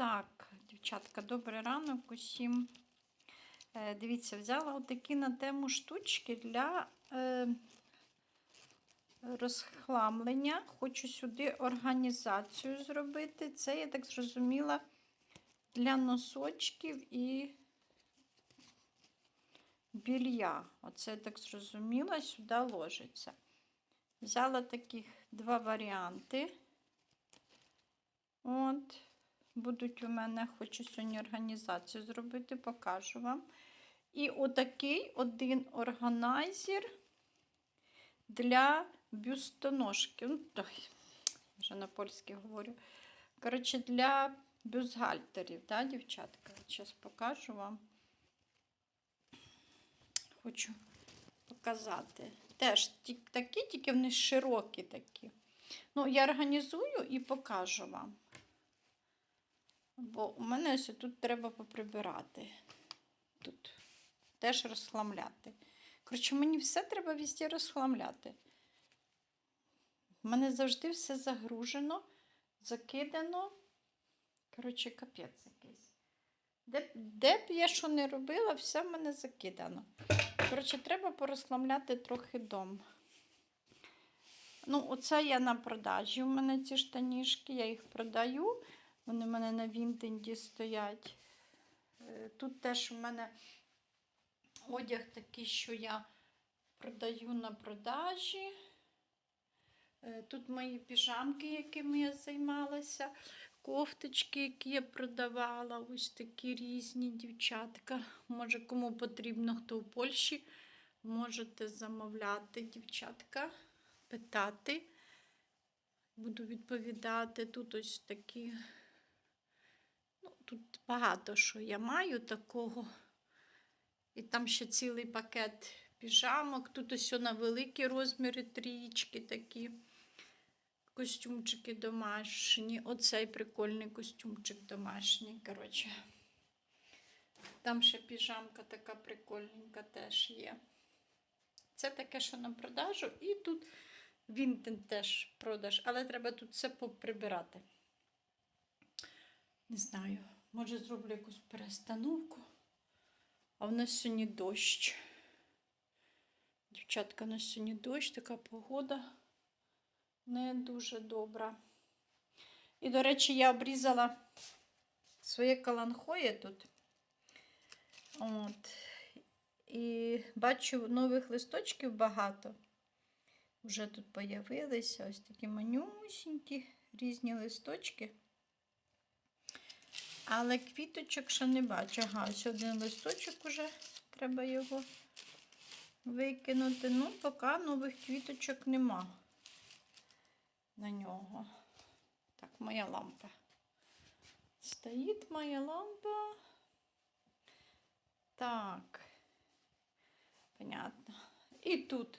Так, дівчатка, добрий ранок усім. Е, дивіться, взяла отакі на тему штучки для е, розхламлення. Хочу сюди організацію зробити. Це, я так зрозуміла, для носочків і білья. Оце я так зрозуміла, сюди ложиться. Взяла таких два варіанти. От, будуть у мене, хочу сьогодні організацію зробити, покажу вам. І отакий один органайзер для бюстоножки. Ну, вже на польській говорю. Коротше, для бюстгальтерів, да, дівчатка? Зараз покажу вам. Хочу показати. Теж такі, тільки вони широкі такі. Ну, я організую і покажу вам. Бо у мене ось тут треба поприбирати. Тут теж розхламляти. Коротше, мені все треба везде розхламляти. У мене завжди все загружено, закидано. Коротше, капець якийсь. Де, де б я що не робила, все в мене закидано. Коротше, треба порозхламляти трохи дом. Ну, оце я на продажі. У мене ці штанішки, я їх продаю. Вони в мене на Вінтенді стоять. Е, Тут теж у мене одяг такий, що я продаю на продажі. Е, Тут мої піжамки, якими я займалася, кофточки, які я продавала, ось такі різні дівчатка. Може, кому потрібно, хто в Польщі, можете замовляти, дівчатка, питати. Буду відповідати. Тут ось такі. Ну, тут багато що я маю такого. І там ще цілий пакет піжамок. Тут ось на великі розміри трієчки такі. Костюмчики домашні. Оцей прикольний костюмчик домашній. Коротше. Там ще піжамка така прикольненька теж є. Це таке, що на продажу. І тут Вінтен теж продаж, але треба тут все поприбирати. Не знаю, може зроблю якусь перестановку. А в нас сьогодні дощ. Дівчатка, у нас сьогодні дощ, така погода не дуже добра. І, до речі, я обрізала своє каланхоє тут. От. І бачу нових листочків багато. Вже тут появилися ось такі манюсінькі різні листочки. Але квіточок ще не бачу. Ага, ось один листочок уже треба його викинути. Ну, поки нових квіточок нема на нього. Так, моя лампа. Стоїть моя лампа. Так. Понятно. І тут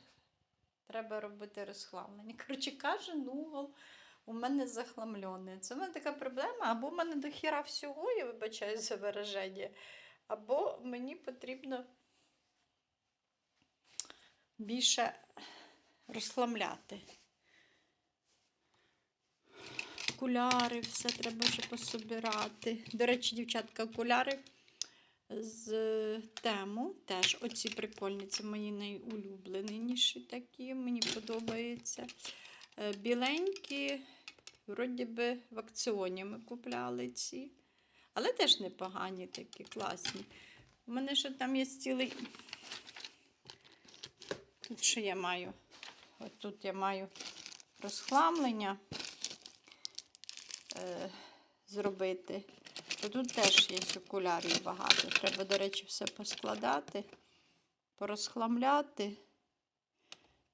треба робити розхламлення. Коротше, кожен угол у мене захламлений. Це в мене така проблема, або в мене до хіра всього, я вибачаю за вираження, або мені потрібно більше розхламляти. Окуляри, все треба вже пособирати. До речі, дівчатка, окуляри з тему. Теж оці прикольні, це мої найулюбленіші такі, мені подобаються. Е, Біленькі, вроді би, в акціоні ми купляли ці. Але теж непогані такі, класні. У мене ще там є цілий. Тут що я маю? От тут я маю розхламлення е, зробити. Тут теж є окулярів багато. Треба, до речі, все поскладати, порозхламляти.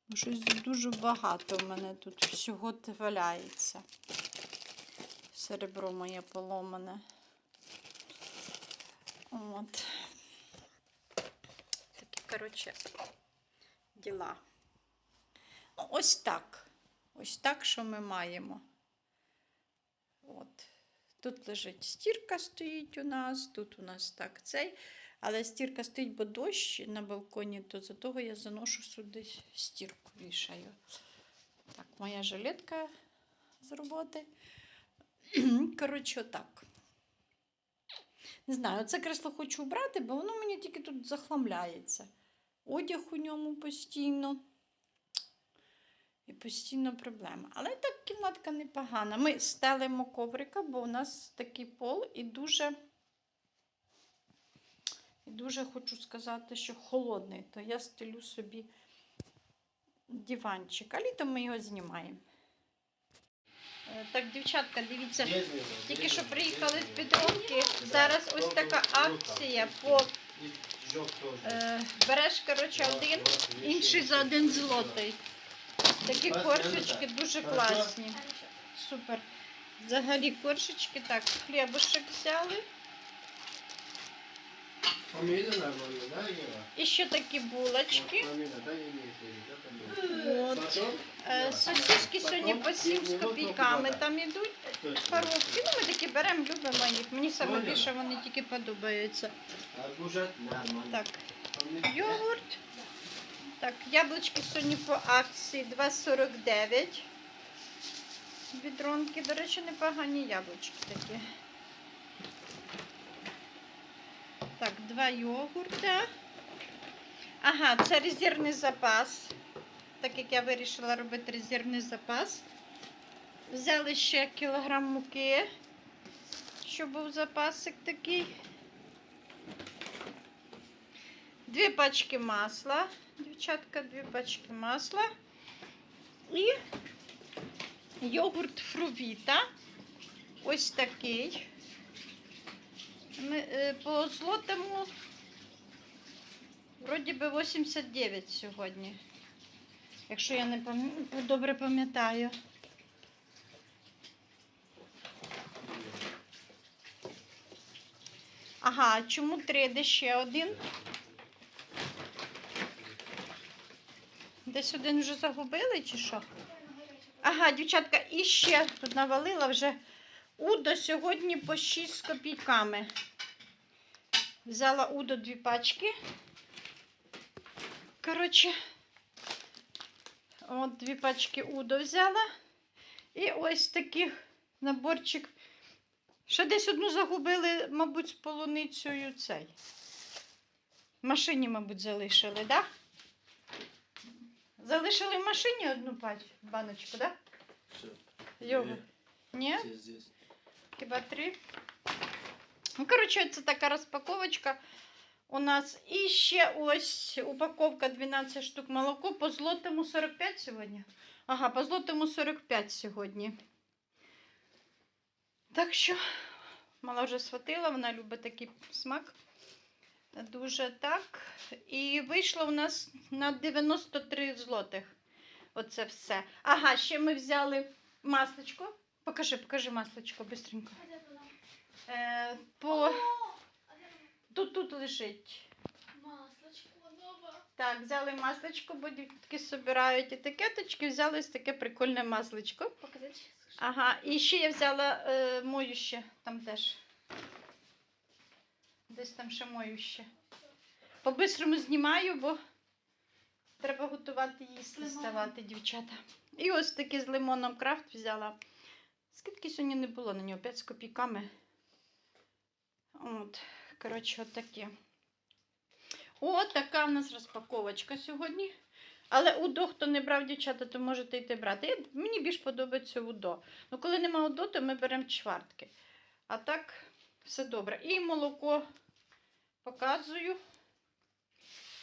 Бо Щось дуже багато в мене тут всього валяється. Серебро моє поломане. От. Такі, коротше, діла. Ну, ось так. Ось так, що ми маємо. От. Тут лежить стірка стоїть у нас, тут у нас так цей. Але стірка стоїть, бо дощ на балконі, то за того я заношу сюди стірку вішаю. Так, моя жилетка з роботи. Коротше, отак. Не знаю, це кресло хочу убрати, бо воно мені тільки тут захламляється. Одяг у ньому постійно. І постійно проблема. Але так кімнатка непогана. Ми стелимо коврика, бо у нас такий пол і дуже, і дуже хочу сказати, що холодний. То я стелю собі диванчик. А літом ми його знімаємо. Е, Так, дівчатка, дивіться. Тільки що приїхали з підробки. Зараз ось така акція по е, береш, коротше, один, інший за один злотий. Такі коршечки дуже класні. Супер. Взагалі коршечки, так, хлібушек взяли. І ще такі булочки. От. Е, Сосиски сьогодні по 7 з копійками там точно. Коробки. Ну, ми такі беремо, любимо їх. Мені саме більше вони тільки подобаються. Так, йогурт. Так, яблучки сьогодні по акції 2,49. Відронки, до речі, непогані яблучки такі. Так, два йогурта. Ага, це резервний запас. Так як я вирішила робити резервний запас. Взяли ще кілограм муки, щоб був запасик такий. Дві пачки масла. Дівчатка, дві пачки масла. І йогурт фрувіта. Ось такий. Ми, е, по злотому вроді би 89 сьогодні. Якщо я не пам'я- добре пам'ятаю. Ага, чому три, де ще один? Десь один вже загубили чи що? Ага, дівчатка, і ще тут навалила вже Удо сьогодні по 6 з копійками. Взяла Удо дві пачки. Коротше, от дві пачки Удо взяла. І ось такий наборчик. Ще десь одну загубили, мабуть, з полуницею цей. В машині, мабуть, залишили, так? Да? Залишили в машині одну баночку, так? Да? Э, Ні? здесь, здесь. Хіба три? Ну, коротше, це така розпаковочка у нас. І ще ось упаковка 12 штук молоко по злотому 45 сьогодні. Ага, по злотому 45 сьогодні. Так що, мала вже схватила, вона любить такий смак. Дуже так. І вийшло у нас на 93 злотих. Оце все. Ага, ще ми взяли масличко. Покажи, покажи масличко бистренько. Е, по... Тут тут лежить. Маслочко нова. Так, взяли масличко, бо дітки збирають етикеточки, взяли ось таке прикольне масличко. Показати. Ага, і ще я взяла е, моюще, там теж. Десь там ще моюще. По-бистрому знімаю, бо треба готувати їсти, ставати, дівчата. І ось таке з лимоном крафт взяла. Скільки сьогодні не було на нього? 5 з копійками. От, коротше, от таке. О, така в нас розпаковочка сьогодні. Але УДО, хто не брав дівчата, то можете йти брати. Мені більш подобається УДО. Ну, коли нема УДО, то ми беремо чвартки. А так, все добре. І молоко показую.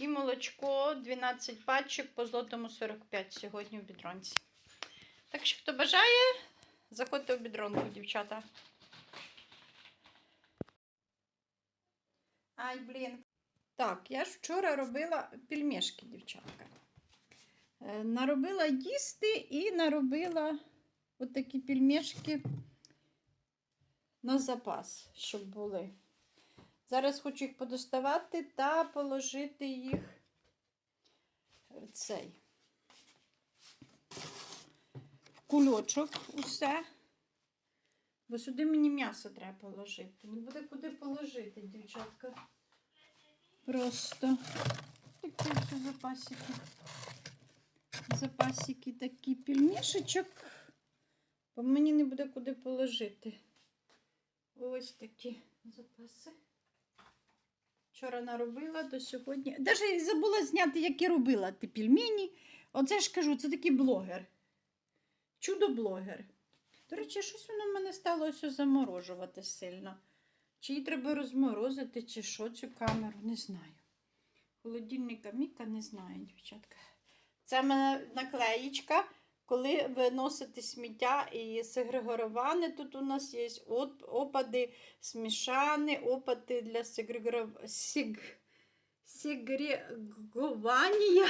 І молочко 12 пачок по злотому 45 сьогодні в бідронці. Так що, хто бажає, заходьте в бідронку, дівчата. Ай, блін. Так, я ж вчора робила пельмешки, дівчатка. Е, Наробила їсти і наробила отакі пельмешки на запас, щоб були. Зараз хочу їх подоставати та положити їх в цей в кульочок усе. Бо сюди мені м'ясо треба положити. Не буде куди положити, дівчатка. Просто такі все запасики. Запасики такі пельмешечок. Бо мені не буде куди положити. Ось такі запаси. Вчора наробила до сьогодні. Навіть забула зняти, які робила ті пельмені. Оце ж кажу, це такий блогер. Чудо-блогер. До речі, щось воно в мене стало ось заморожувати сильно. Чи її треба розморозити, чи що цю камеру, не знаю. Холодильника Міка не знаю, дівчатка. Це в мене наклеїчка, коли ви носите сміття і сегрегороване. Тут у нас є опади смішані, опади для сегрегоров... сиг... сегрегування.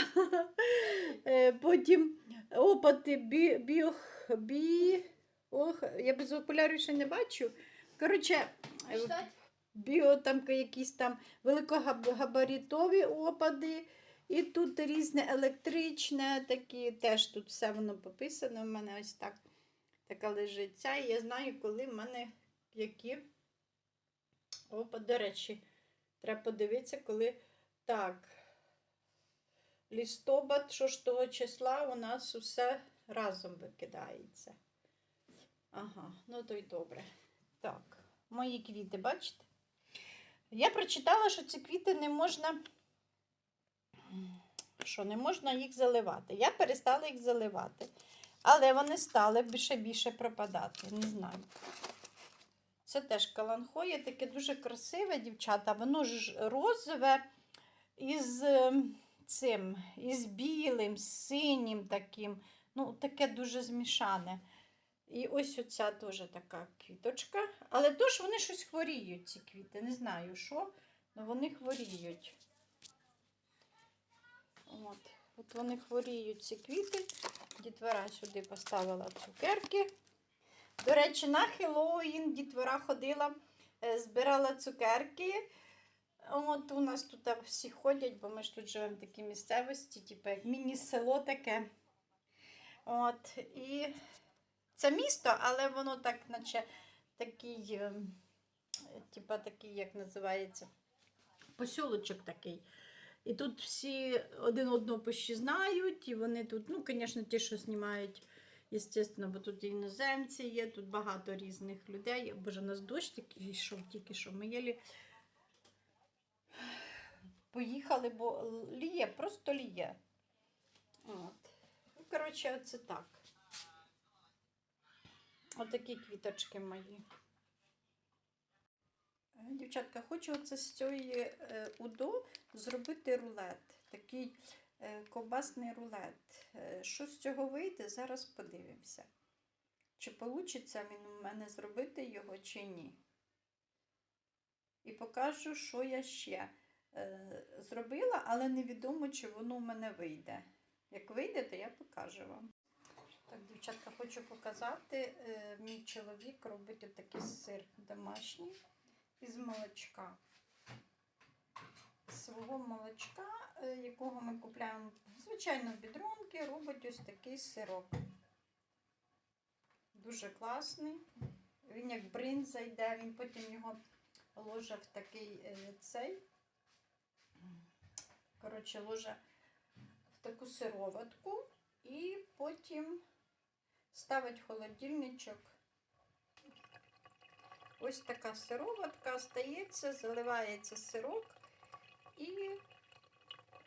Е, Потім опади бі... біох... бі... Ох, я без окулярів ще не бачу. Коротше, е, біо там якісь там великогабаритові опади. І тут різне електричне, такі, теж тут все воно пописано. У мене ось так така лежить ця. І я знаю, коли в мене які. Опа, до речі, треба подивитися, коли так. Листопад 6 числа у нас усе разом викидається. Ага, ну то й добре. Так, мої квіти, бачите? Я прочитала, що ці квіти не можна. Що не можна їх заливати. Я перестала їх заливати. Але вони стали більше більше пропадати. Не знаю. Це теж каланхоє, таке дуже красиве, дівчата. Воно ж розове із ем, цим, із білим, з синім таким. Ну, таке дуже змішане. І ось оця теж така квіточка. Але теж вони щось хворіють, ці квіти. Не знаю що, але вони хворіють. От. От вони хворіють ці квіти. Дітвора сюди поставила цукерки. До речі, на Хеллоуін дітвора ходила, е, збирала цукерки. От у нас тут всі ходять, бо ми ж тут живемо в такій місцевості, типу як міні-село таке. От, і це місто, але воно так, наче такий, типа такий, як називається, посілочок такий. І тут всі один одного почти знають, і вони тут, ну, звісно, ті, що знімають, звісно, бо тут іноземці є, тут багато різних людей. Боже, у нас дощ такий йшов тільки що. Ми єлі поїхали, бо ліє, просто ліє. От. Ну, коротше, оце так. Отакі квіточки мої. Е, Дівчатка, хочу оце з цієї е, УДО зробити рулет. Такий е, ковбасний рулет. Що з цього вийде, зараз подивимося. Чи вийде він у мене зробити його, чи ні. І покажу, що я ще зробила, але невідомо, чи воно у мене вийде. Як вийде, то я покажу вам. Так, дівчатка, хочу показати. Е, мій чоловік робить такий сир домашній із молочка. Свого молочка, е, якого ми купляємо, звичайно, в бідронки, робить ось такий сирок. Дуже класний. Він як бринза йде, він потім його ложе в такий е, цей. Коротше, ложе в таку сироватку і потім ставить в холодильничок. Ось така сироватка стається, заливається сирок, і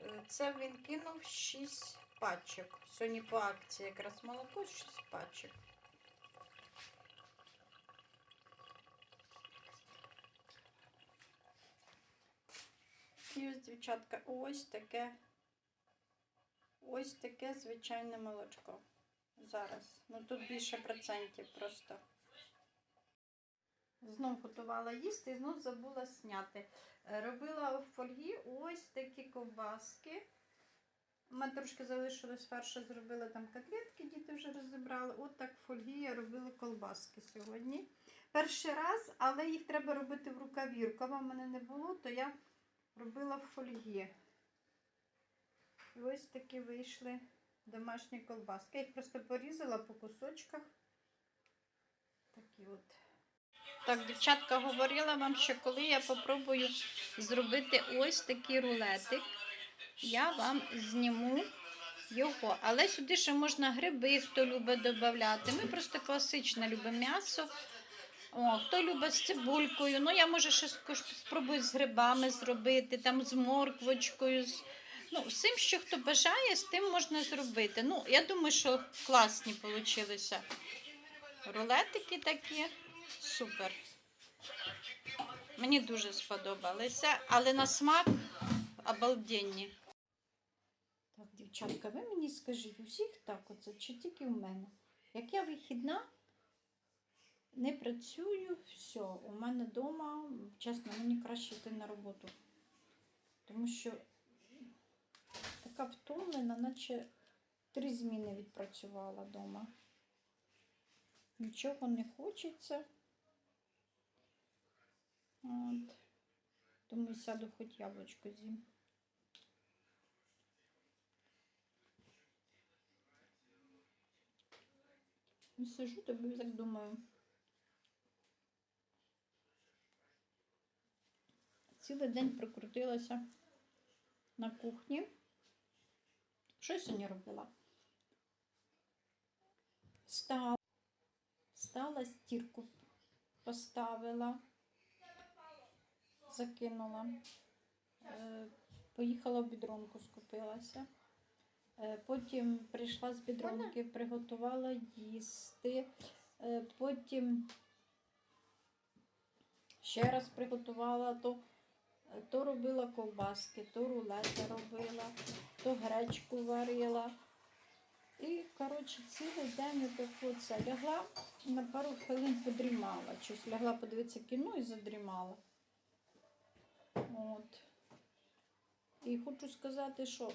е, це він кинув 6 пачок. Сьогодні по акції якраз молоко 6 пачок. І ось, дівчатка, ось таке, ось таке звичайне молочко. Зараз. Ну тут більше процентів просто. Знов готувала їсти і знов забула зняти. Е, Робила в фольгі ось такі ковбаски. У мене трошки залишилось фарша, зробила там котлетки, діти вже розібрали. От так фольгі я робила колбаски сьогодні. Перший раз, але їх треба робити в рукаві. Рукава мене не було, то я робила в фольгі. І ось такі вийшли домашні колбаски. Я їх просто порізала по кусочках. Такі от. Так, дівчатка, говорила вам, що коли я попробую зробити ось такий рулетик, я вам зніму його. Але сюди ще можна гриби, хто любить додати. Ми просто класично любимо м'ясо. О, хто любить з цибулькою, ну я може щось спробую з грибами зробити, там з морквочкою. З... Ну, всім, що хто бажає, з тим можна зробити. Ну, я думаю, що класні получилися. Рулетики такі. Супер. Мені дуже сподобалися, але на смак обалденні. Так, дівчатка, ви мені скажіть, у всіх так оце, чи тільки в мене? Як я вихідна, не працюю, все, у мене вдома, чесно, мені краще йти на роботу. Тому що така втомлена, наче три зміни відпрацювала вдома. Нічого не хочеться. От. Думаю, сяду хоч яблучко з'їм. І сижу, тобі так думаю. Цілий день прокрутилася на кухні. Що я сьогодні робила? Встала, встала, стірку поставила, закинула. Е, Поїхала в бідронку, скупилася. Е, Потім прийшла з бідронки, приготувала їсти. Е, Потім ще раз приготувала, то, то робила ковбаски, то рулети робила, то гречку варила. І, коротше, цілий день отак оце лягла на пару хвилин подрімала. Щось лягла подивитися кіно і задрімала. От. І хочу сказати, що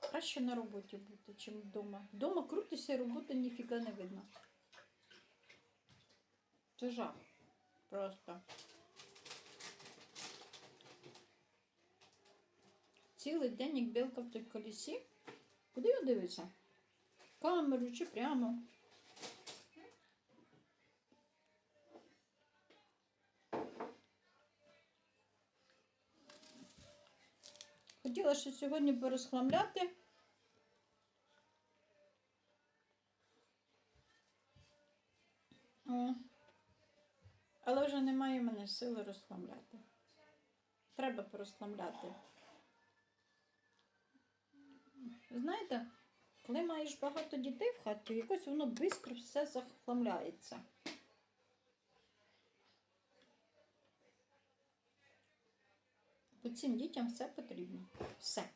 краще на роботі бути, чим вдома. Вдома і роботи ніфіга не видно. Це жах. Просто. Цілий день, як білка в той колісі. Куди я дивиться? Камеру чи прямо? Хотіла ще сьогодні порозхламляти. Мене сили розхламляти. Треба порозхламляти. Знаєте, коли маєш багато дітей в хаті, якось воно швидко все захламляється. Бо цим дітям все потрібно. Все.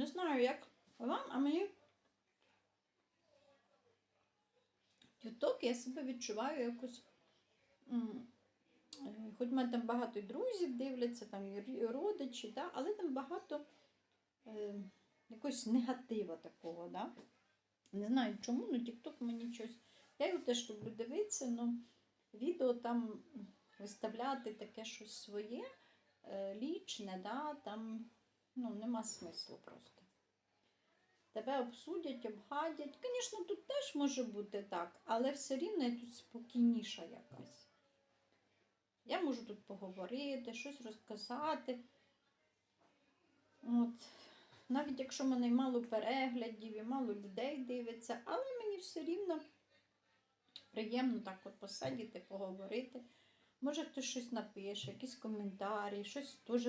Не знаю, як вам, а мені Тікток я себе відчуваю якось. е, Хоч в мене там багато друзів дивляться, там і родичі, да, але там багато е, якогось негатива такого. Да? Не знаю чому, але Тікток мені щось. Я його теж люблю дивитися, але відео там виставляти таке щось своє, е, лічне, да, там ну, нема смислу просто. Тебе обсудять, обгадять. Звісно, тут теж може бути так, але все рівно я тут спокійніша якась. Я можу тут поговорити, щось розказати. От. Навіть якщо в мене мало переглядів і мало людей дивиться, але мені все рівно приємно так от посидіти, поговорити. Може хтось щось напише, якісь коментарі, щось теж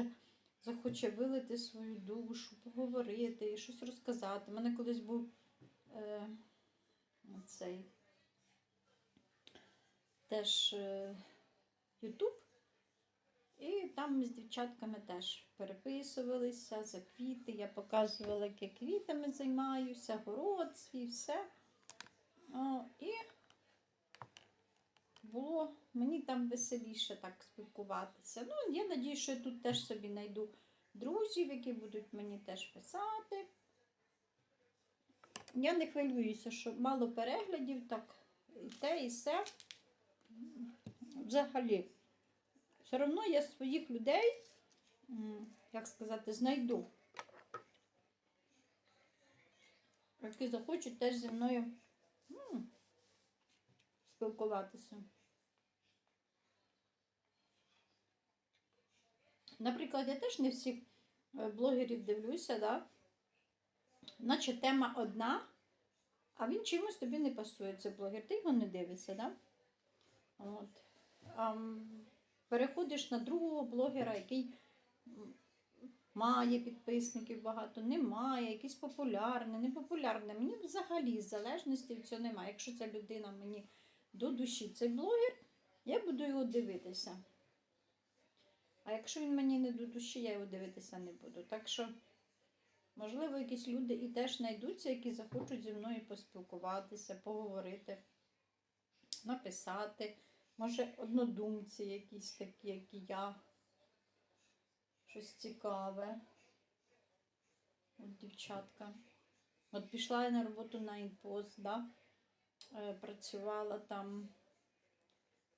захоче вилити свою душу, поговорити, щось розказати. У мене колись був е, цей теж е, Ютуб, і там ми з дівчатками теж переписувалися за квіти. Я показувала, як я квітами займаюся, город свій, все. О, і було мені там веселіше так спілкуватися. Ну, я надію, що я тут теж собі знайду друзів, які будуть мені теж писати. Я не хвилююся, що мало переглядів, так і те, і все. Взагалі. Все одно я своїх людей, як сказати, знайду. Які захочуть теж зі мною спілкуватися. Наприклад, я теж не всіх е, блогерів дивлюся, да? наче тема одна, а він чимось тобі не пасує, цей блогер. Ти його не дивишся, да? От. А, переходиш на другого блогера, який має підписників багато, не має, якийсь популярний, непопулярний. Мені взагалі залежності від цього немає. Якщо ця людина мені до душі, цей блогер, я буду його дивитися. А якщо він мені не до душі, я його дивитися не буду. Так що, можливо, якісь люди і теж знайдуться, які захочуть зі мною поспілкуватися, поговорити, написати. Може, однодумці якісь такі, як і я. Щось цікаве. От дівчатка. От пішла я на роботу на інпост, да? е, працювала там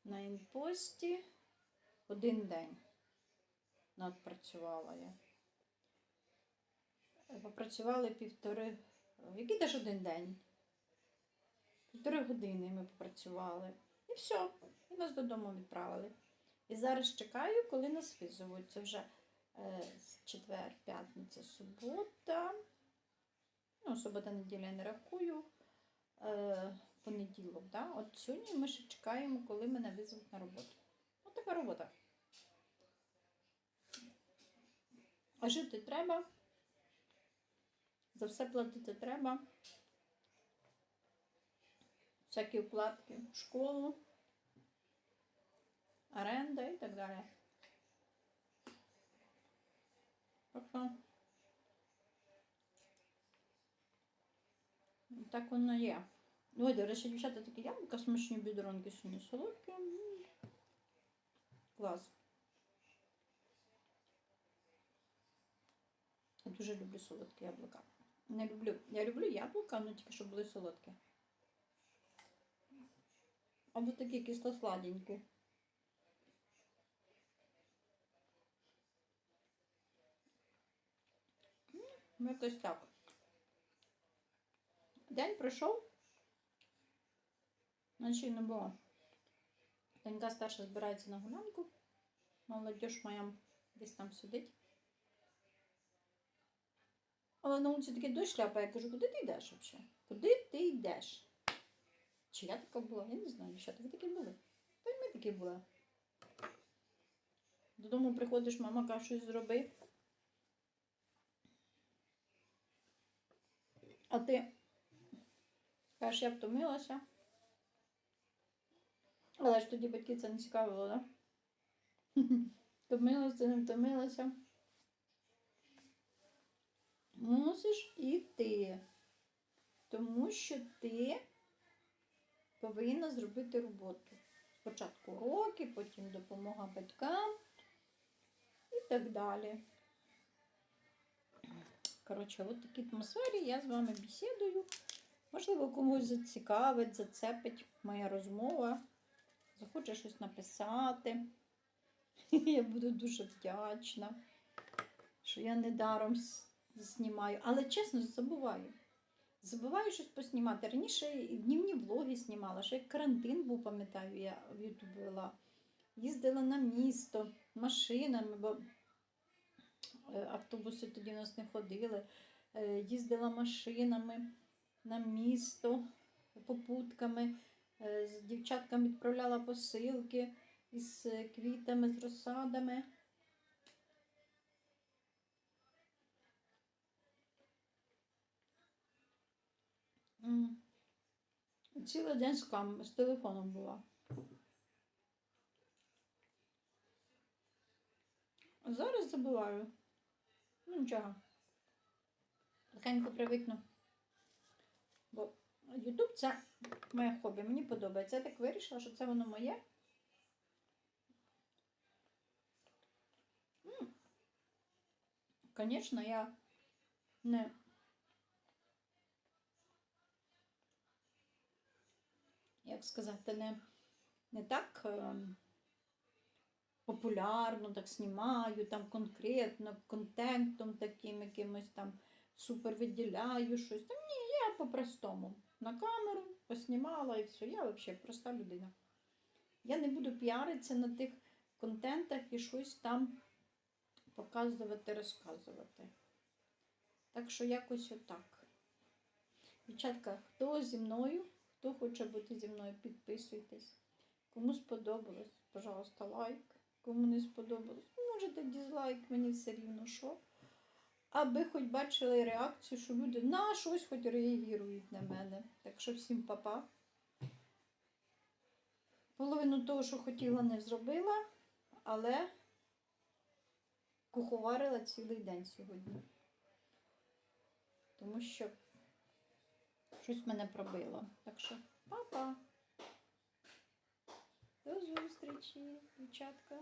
на інпості один день. Надпрацювала я. Е, Попрацювали півтори, який теж один день. Півтори години ми попрацювали. І все, і нас додому відправили. І зараз чекаю, коли нас визовуть. Це вже е, четвер, п'ятниця, субота. Ну, субота, неділя я не рахую. Е, понеділок, да? От сьогодні ми ще чекаємо, коли мене визвуть на роботу. Ось така робота. А жити треба. За все платити треба. Всякі вкладки в школу, оренда і так далі. Так так воно є. Ой, до речі, дівчата такі яблука смачні бідронки сьогодні солодкі. Клас. Я дуже люблю солодкі яблука. Не люблю. Я люблю яблука, але тільки щоб були солодкі. Або такі кисло-сладенькі. Ну, якось так. День пройшов. Ночі не було. Донька старша збирається на гулянку. Молодіж моя десь там сидить. Але на вулиці такий дощ ляпає. Я кажу, куди ти йдеш взагалі? Куди ти йдеш? Чи я така була? Я не знаю, дівчата, ви такі були. Та й ми такі були. Додому приходиш, мама каже, щось зроби. А ти кажеш, я втомилася. Але ж тоді батьки це не цікавило, так? Да? Втомилася, не втомилася. Мусиш іти. Тому що ти повинна зробити роботу. Спочатку уроки, потім допомога батькам і так далі. Коротше, от такій атмосфері я з вами бесідую. Можливо, комусь зацікавить, зацепить моя розмова, захоче щось написати. Я буду дуже вдячна, що я недаром знімаю. Але чесно, забуваю. Забуваю щось поснімати. Раніше днівні влоги знімала, ще як карантин був, пам'ятаю, я в Ютуб вела. Їздила на місто машинами, бо е, автобуси тоді в нас не ходили. Е, Їздила машинами на місто попутками. Е, З дівчатками відправляла посилки із квітами, з розсадами. Цілий день з, кам... з телефоном була. Зараз забуваю. Ну нічого. Тихенько привикну. Бо Ютуб це моє хобі, мені подобається. Я так вирішила, що це воно моє. Звісно, я не. Як сказати, не, не так ем, популярно так знімаю, там конкретно, контентом таким якимось там супер виділяю щось. Та ні, я по-простому. На камеру поснімала і все. Я взагалі проста людина. Я не буду піаритися на тих контентах і щось там показувати, розказувати. Так що якось отак. Дівчатка, хто зі мною, хто хоче бути зі мною, підписуйтесь. Кому сподобалось, пожалуйста, лайк. Кому не сподобалось, ну, можете дізлайк, мені все рівно що. Аби хоч бачили реакцію, що люди на щось хоч реагують на мене. Так що всім па-па. Половину того, що хотіла, не зробила, але куховарила цілий день сьогодні. Тому що щось мене пробило. Так що па-па. До зустрічі, дівчатка.